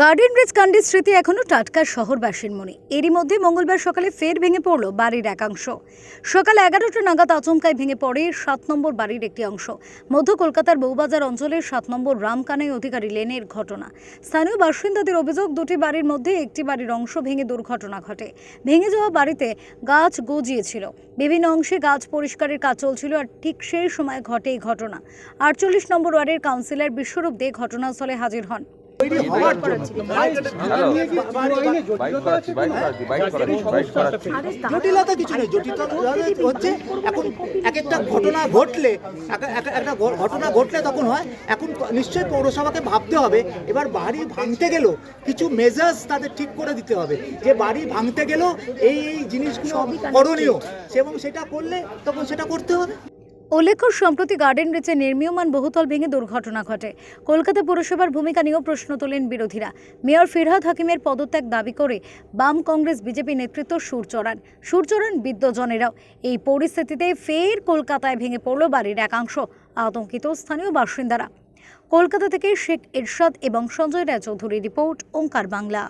Garden rich কান্ডির স্মৃতি এখনও টাটকা শহরবাসীর মনে এরই মধ্যে মঙ্গলবার সকালে ফের ভেঙে পড়ল বাড়ির একাংশ। সকাল এগারোটা নাগাদ আচমকায় ভেঙে পড়ে সাত নম্বর বাড়ির একটি অংশ। মধ্য কলকাতার বউবাজার অঞ্চলের সাত নম্বর রামকানাই অধিকারী লেনের ঘটনা। স্থানীয় বাসিন্দাদের অভিযোগ, দুটি বাড়ির মধ্যে একটি বাড়ির অংশ ভেঙে দুর্ঘটনা ঘটে। ভেঙে যাওয়া বাড়িতে গাছ গজিয়েছিল। বিভিন্ন অংশে গাছ পরিষ্কারের কাজ চলছিল আর ঠিক সেই সময় ঘটে এই ঘটনা। আটচল্লিশ নম্বর ওয়ার্ডের কাউন্সিলর বিশ্বরূপ দে ঘটনাস্থলে হাজির হন। জটিলতা কিছু নেই। জটিলতা হচ্ছে এখন এক একটা ঘটনা ঘটলে এক- এক- একটা ঘটনা ঘটলে তখন হয় এখন নিশ্চয়ই পৌরসভাকে ভাবতে হবে এবার বাড়ি ভাঙতে গেলেও কিছু মেজার্স তাদের ঠিক করে দিতে হবে যে বাড়ি ভাঙতে গেলেও এই এই জিনিসগুলো করণীয়। এবং সেটা করলে তখন সেটা করতে হবে। উল্লেখ্য, সম্প্রতি গার্ডেন রিচে নির্মীয়মান বহুতল ভেঙে দুর্ঘটনা ঘটে। কলকাতা পুরসভার ভূমিকা নিয়েও প্রশ্ন তোলেন বিরোধীরা। মেয়র ফিরহাদ হাকিমের পদত্যাগ দাবি করে বাম কংগ্রেস বিজেপি নেতৃত্ব সুর চড়ান। সুর চড়ান বিদ্যজনেরাও এই পরিস্থিতিতে ফের কলকাতায় ভেঙে পড়ল বাড়ির একাংশ, আতঙ্কিত স্থানীয় বাসিন্দারা। কলকাতা থেকে শেখ এরশাদ এবং সঞ্জয় রায় চৌধুরী রিপোর্ট, ওঙ্কার বাংলা।